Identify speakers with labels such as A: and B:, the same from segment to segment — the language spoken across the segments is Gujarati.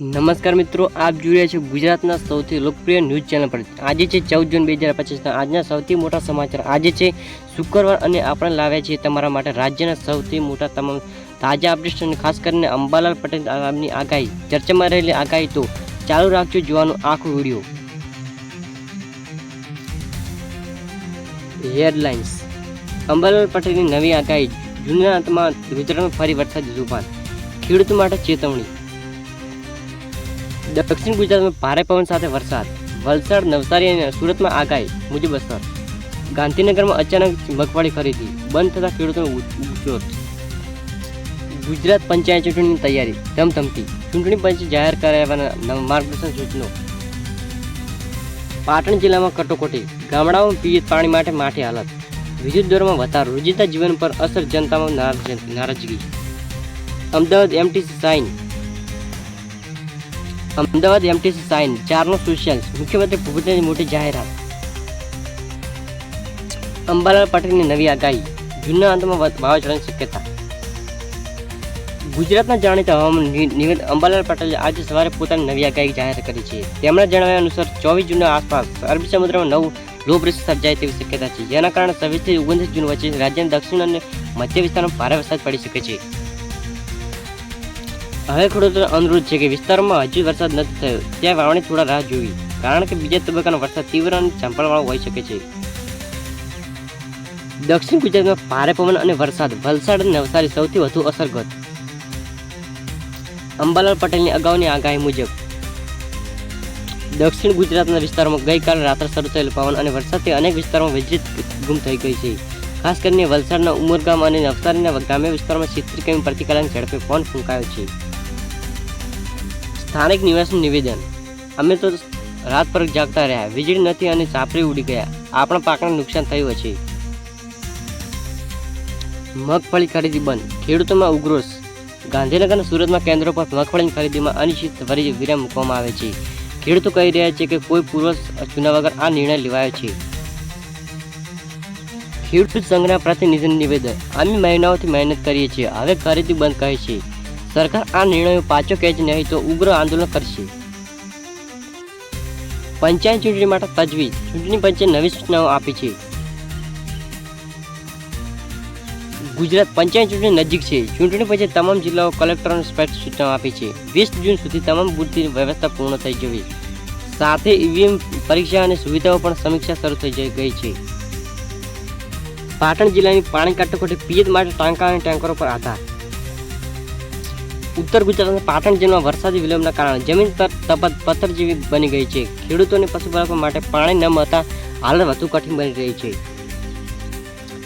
A: નમસ્કાર મિત્રો, આપ જોઈ રહ્યા છો ગુજરાતના સૌથી લોકપ્રિય ન્યૂઝ ચેનલ પર. આજે છે ચૌદ જૂન બે હજાર પચીસના આજના સૌથી મોટા સમાચાર. આજે છે શુક્રવાર અને આપણે લાવ્યા છીએ તમારા માટે રાજ્યના સૌથી મોટા તમામ તાજા અપડેટ્સ અને ખાસ કરીને અંબાલાલ પટેલ આગામની આગાહી. ચર્ચામાં રહેલી આગાહી તો ચાલુ રાખજો જોવાનું આખો વીડિયો. હેડલાઇન્સ. અંબાલાલ પટેલની નવી આગાહી. જૂના અંતમાં ગુજરાતમાં ફરી વરસાદ ઝુબાન ખેડૂતો માટે ચેતવણી. દક્ષિણ ગુજરાતમાં ભારે પવન સાથે વરસાદ. વલસાડ, નવસારી અને સુરતમાં આગાહી મુજબ અસર. ગાંધીનગરમાં અચાનક મગફળી ખરીદી, બંધ થતા ખેડૂતોનો ઉદ્યોગ ગુજરાત પંચાયત ચૂંટણીની તૈયારી, ધમધમતી. ચૂંટણી પંચે જાહેર કરાવવાના માર્ગદર્શન સૂચનો. પાટણ જિલ્લામાં કટોકટી. ગામડાઓમાં પીડિત પાણી માટે માઠી હાલત. વિદ્યુત દરોમાં વધારો. રોજિંદા જીવન પર અસર, જનતામાં નારાજ- નારાજગી. Ahmedabad MTC sign. Ahmedabad MTC sign ચારનો social મુખ્યમંત્રી ભૂપેન્દ્રની મોટી જાહેરાત. અંબાલાલ પટેલની નવી આગાહી જૂના અંતમાં વાવાઝોડાની શક્યતા. ગુજરાતના જાણીતા હવામાન નિવેદ અંબાલાલ પટેલે આજે સવારે પોતાની નવી આગાહી જાહેર કરી છે. તેમના જણાવ્યા અનુસાર ચોવીસ જૂનના આસપાસ અરબી સમુદ્રમાં નવું લો પ્રેશર સર્જાય તેવી શક્યતા છે. જેના કારણે છવ્વીસથી ઓગણત્રીસ જૂન વચ્ચે રાજ્યના દક્ષિણ અને મધ્ય વિસ્તારમાં ભારે વરસાદ પડી શકે છે. હવે ખેડૂતોને અનુરોધ છે કે વિસ્તારમાં હજુ વરસાદ નથી થયો. ત્યાં વાવણી થોડા રાહ જોવી. કારણ કે બીજા તબક્કાનો વરસાદ તીવ્ર અને ઝાંપણવાળો હોઈ શકે છે. દક્ષિણ ગુજરાતમાં ભારે પવન અને વરસાદ. વલસાડ અને નવસારી સૌથી વધુ અસરગ્રસ્ત. અંબાલાલ પટેલની અગાઉની આગાહી મુજબ, દક્ષિણ ગુજરાતના વિસ્તારોમાં ગઈકાલે રાત્રે શરૂ થયેલ પવન અને વરસાદથી અનેક વિસ્તારોમાં વીજળી ગુમ થઈ ગઈ છે. ખાસ કરીને વલસાડના ઉમરગામ અને નવસારીના ગ્રામ્ય વિસ્તારોમાં સિત્તેર કેમ પ્રતિ કલાકની ઝડપે પવન ફૂંકાયો છે. સ્થાનિક નિવાસનું નિવેદન. અમે તો રાત પર જાગતા રહ્યા. વીજળી નથી અને સાપરી ઉડી ગયા. આપણા પાકને નુકસાન થયું છે મગફળી ખરીદી બંધ. ખેડૂતોમાં ઉગ્રોશ. ગાંધીનગર સુરતમાં કેન્દ્રો પર મગફળીની ખરીદીમાં અનિશ્ચિત ફરી વિરામ મૂકવામાં આવે છે. ખેડૂતો કહી રહ્યા છે કે કોઈ પૂર્વ ચૂના વગર આ નિર્ણય લેવાયો છે. ખેડૂત સંઘના પ્રતિનિધિનું નિવેદન. અમે મહિનાઓથી મહેનત કરીએ છીએ. હવે ખરીદી બંધ કહે છે. સરકાર આ નિર્ણયો પાછો ખેંચે નહીં તો ઉગ્ર આંદોલન કરશે. પંચાયત ચૂંટણી માટે તજવીજ. ચૂંટણી પંચે નવી સૂચનાઓ આપી છે. ગુજરાત પંચાયત ચૂંટણી નજીક છે. ચૂંટણી પછી તમામ જિલ્લાઓ કલેક્ટરોને સ્પષ્ટ સૂચનાઓ આપી છે. વીસ જૂન સુધી તમામ બુથની વ્યવસ્થા પૂર્ણ થઈ જવી. સાથે ઈવીએમ પરીક્ષા અને સુવિધાઓ પણ સમીક્ષા શરૂ થઈ ગઈ છે. પાટણ જિલ્લાની પાણી કાટકોટી પિયત માટે ટાંકા અને ટેન્કરો પર આધાર. ઉત્તર ગુજરાતના પાટણ જિલ્લામાં વરસાદી વિલંબના કારણે જમીન પર તપત પથ્થર જેવી બની ગઈ છે. ખેડૂતોને પશુપાલકો માટે પાણી ન મળતા હાલત વધુ કઠિન બની રહી છે.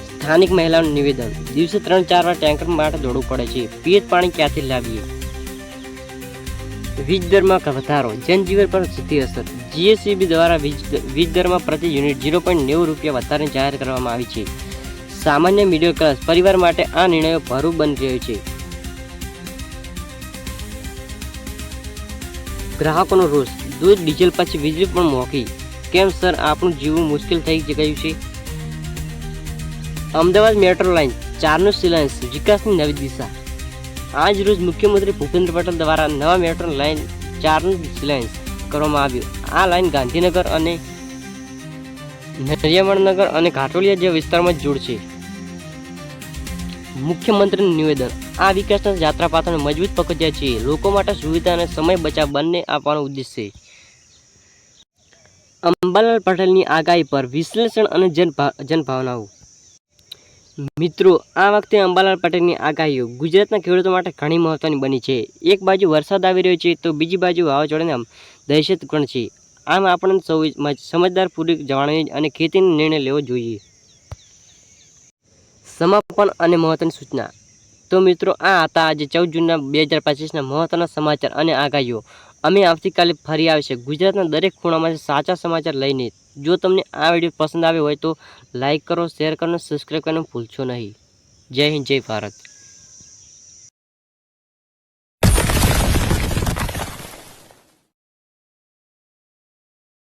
A: સ્થાનિક મહિલાઓનું નિવેદન, દિવસે ત્રણ ચાર વાર ટેન્કર માટે દોડવું પડે છે. પિયત પાણી ક્યાંથી લાવીએ? વીજ દરમાં વધારો, જનજીવન પર સીધી અસર. જીએસસીબી દ્વારા વીજ વીજ દરમાં પ્રતિ યુનિટ ઝીરો પોઈન્ટ નેવું રૂપિયા વધારે જાહેર કરવામાં આવી છે. સામાન્ય મિડલ ક્લાસ પરિવાર માટે આ નિર્ણયો ભરું બની રહ્યો છે. ગ્રાહકોનો રોષ, દૂધ, ડીઝલ પછી વીજળી પણ મોંઘી. કેમ સર? આપણું જીવવું મુશ્કેલ થઈ ગયું છે. અમદાવાદ મેટ્રો લાઇન, ચારનો શિલાન્યાસ, વિકાસની નવી દિશા. આજ રોજ મુખ્યમંત્રી ભૂપેન્દ્ર પટેલ દ્વારા નવા મેટ્રો લાઇન, ચારનું શિલાન્યાસ કરવામાં આવ્યું. આ લાઇન ગાંધીનગર અને નરિયામણનગર અને ઘાટોલિયા જેવા વિસ્તારમાં જોડશે. મુખ્યમંત્રીનું નિવેદન. આ વિકાસના યાત્રાપાથાને મજબૂત પકડ્યા છીએ લોકો માટે સુવિધા અને સમય બચાવ બંને આપવાનો ઉદ્દેશ છે. અંબાલાલ પટેલની આગાહી પર વિશ્લેષણ અને જનભાવનાઓ. મિત્રો, આ વખતે અંબાલાલ પટેલની આગાહીઓ ગુજરાતના ખેડૂતો માટે ઘણી મહત્વની બની છે. એક બાજુ વરસાદ આવી રહ્યો છે તો બીજી બાજુ વાવાઝોડાને દહેશત પણ છે. આમ આપણને સૌ સમજદારપૂર્વક જાણવી અને ખેતીનો નિર્ણય લેવો જોઈએ. સમાપન અને મહત્વની સૂચના. તો મિત્રો, આ હતા આજે ચૌદ જૂનના બે હજાર પચીસના મહત્વના સમાચાર અને આગાહીઓ. અમે આવતીકાલે ફરી આવશે. ગુજરાતના દરેક ખૂણામાંથી સાચા સમાચાર લઈને જો તમને આ વીડિયો પસંદ આવ્યો હોય તો લાઇક કરો, શેર કરો અને સબસ્ક્રાઈબ કરવાનું ભૂલશો નહીં. જય હિન્દ, જય ભારત.